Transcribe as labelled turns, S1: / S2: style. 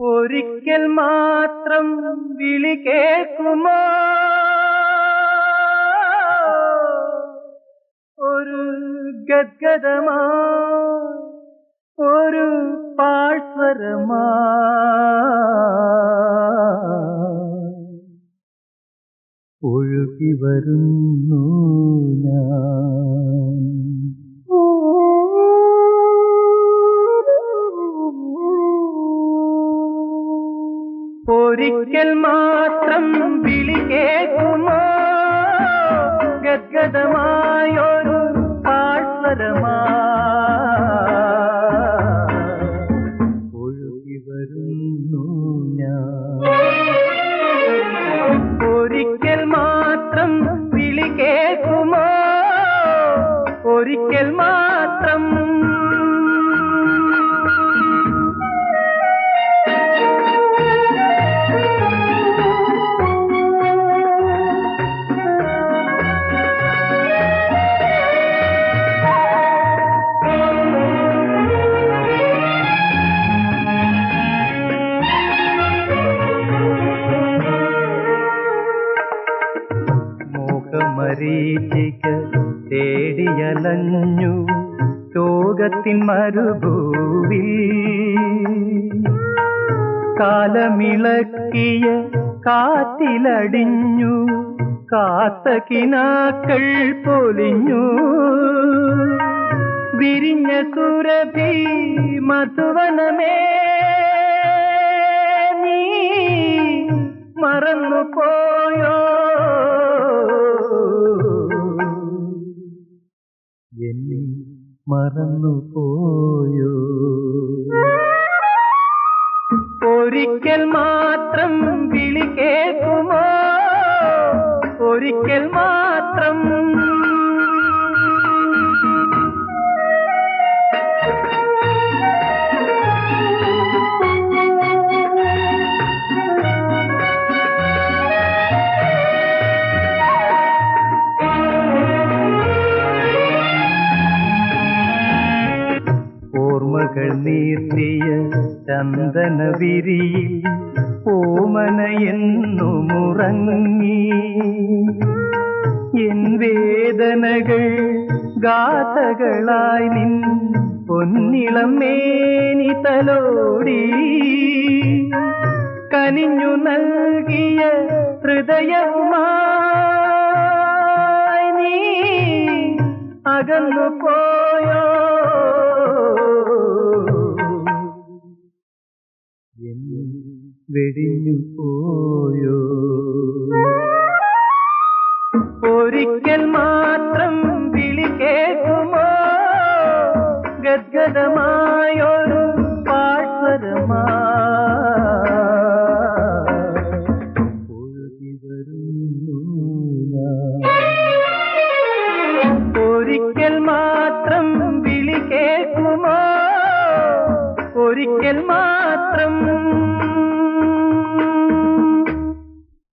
S1: ഒരിക്കൽ മാത്രം വിളി കേൾക്കുമോ? ഒരു ഗദ്ഗതമാ ഒരു പാഴ്സ്വരമാ. ഒഴുകി വരുന്നു ഞാൻ. ഒരിക്കൽ മാത്രം വിളി കേൾക്കുമോ? ഗദ്ഗതമായൊരു പാഴ്സ്വരമാ ഒഴുകി വരുന്നു ഞാൻ. ഒരിക്കൽ മാത്രം വിളി കേൾക്കുമോ? ഒരിക്കൽ മാത്രം മോഹമരീചിക തേടിയലഞ്ഞു ലോകത്തിൻ മരുഭൂവിൽ. കാലമിളക്കിയ കാറ്റിലടിഞ്ഞു കാത്ത കിനാക്കൾ പൊലിഞ്ഞു. വിരിഞ്ഞ സുരഭി മധുവനമേ നീ മറന്നു പോയോ എന്നെ മറന്നു പോയോ ഒരിക്കൽ മാത്രം വിളി കേൾക്കുമോ? ഒരിക്കൽ മാത്രം ഓർമ്മകൾ നീർത്തിയ ചന്ദന വിരിയിൽ ഓമന എന്നുമുറങ്ങി. എൻ വേദനകൾ ഗാഥകളായി നിൻ പൊന്നിളം മേനി തലോടി. കനിഞ്ഞു നൽകിയ ഹൃദയവുമായി നീ അകന്നു പോയോ വെടിഞ്ഞു പോയോ ഒരിക്കൽ മാത്രം വിളി കേൾക്കുമോ? ഗദ്ഗതമായൊരു പാഴ്സ്വരമാ ഒരിക്കൽ മാത്രം